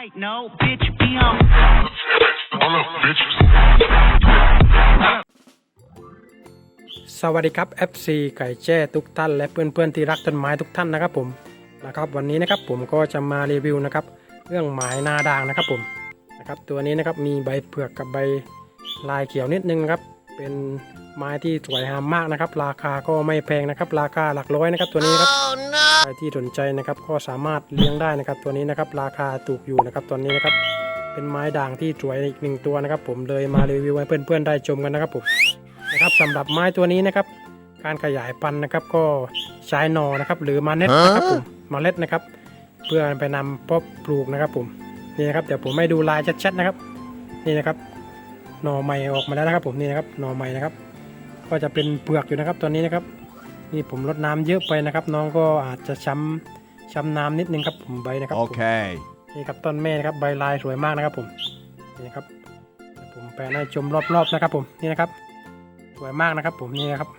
right, no, bitch, be on. Hold up, bitch. สวัสดีครับ FC ไก่แจ้ทุกท่านและเพื่อนๆที่รักต้นไม้ทุกท่านนะครับผมนะครับ วันนี้นะครับผมก็จะมารีวิวนะครับเรื่องหมายนาด่างนะครับผมนะครับตัวนี้นะครับมีใบเผือกกับใบลายเขียวนิดนึงครับ เป็นไม้ที่สวยงามมากนะครับ ราคาก็ไม่แพงนะครับ ราคาหลักร้อยนะครับตัวนี้ครับใครที่สนใจนะครับก็สามารถเลี้ยงได้นะครับ ตัวนี้นะครับ ราคาถูกอยู่นะครับตัวนี้นะครับ เป็นไม้ด่างที่สวยอีกหนึ่งตัวนะครับ ผมเลยมารีวิวให้เพื่อนๆได้ชมกันนะครับผมนะครับสำหรับไม้ตัวนี้นะครับ การขยายพันธุ์นะครับก็ใช้หนอนะครับ หรือเมล็ดนะครับผมเมล็ดนะครับ เพื่อไปนำเพาะปลูกนะครับผมนี่นะครับเดี๋ยวผมให้ดูลายชัดๆนะครับ นี่นะครับ หน่อใหม่ออกมาแล้วนะครับ ผมนี่นะครับหน่อใหม่นะครับ ก็จะเป็นเปลือกอยู่นะครับตัวนี้นะครับ นี่ผมลดน้ำเยอะไปนะครับ น้องก็อาจจะช้ำช้ำน้ำนิดนึงครับผมใบนะครับผม Okay. นี่ครับต้นแม่นะครับใบลายสวยมากนะครับผมนี่นะครับเดี๋ยวผมแปลให้ชมรอบๆนะครับ ผมนี่นะครับ สวยมากนะครับ ผมนี่นะครับ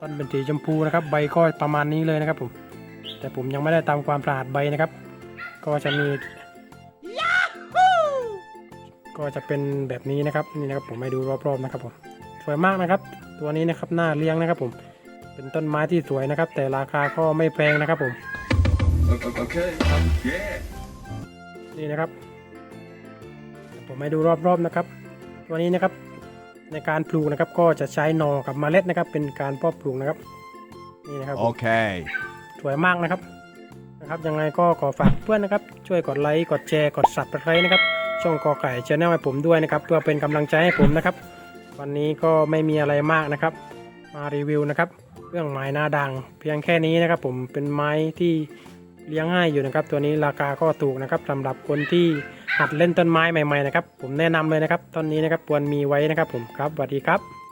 ต้นเป็นสีชมพูนะครับ ใบก็ประมาณนี้เลยนะครับ ผม แต่ผมยังไม่ได้ตามความสะอาดใบนะครับ ก็จะมี ก็จะเป็นแบบนี้นะครับนี่นะครับผมให้ดูรอบๆนะครับผมสวยมากนะครับ ตัวนี้นะครับน่าเลี้ยงนะครับผมเป็นต้นไม้ที่สวยนะครับ แต่ราคาก็ไม่แพงนะครับผม Okay. Yeah. นี่นะครับเดี๋ยวผมให้ดูรอบๆนะครับ ตัวนี้นะครับในการปลูกนะครับก็จะใช้หนอกับเมล็ดนะครับ เป็นการเพาะปลูกนะครับนี่นะครับผม Okay. สวยมากนะครับนะครับยังไงก็ขอฝากเพื่อนนะครับ ช่วยกดไลค์กดแชร์กดสับสไครต์นะครับ ช่องกอไก่ชแนลให้ผมด้วยนะครับ เพื่อเป็นกำลังใจให้ผมนะครับ วันนี้ก็ไม่มีอะไรมากนะครับ มารีวิวนะครับเรื่องไม้หน้าดัง เพียงแค่นี้นะครับ ผมเป็นไม้ที่เลี้ยงง่ายอยู่นะครับ ตัวนี้ราคาก็ถูกนะครับสำหรับคนที่หัดเล่นต้นไม้ใหม่ๆนะครับ ผมแนะนำเลยนะครับต้นนี้นะครับควรมีไว้นะครับ ผมครับสวัสดีครับ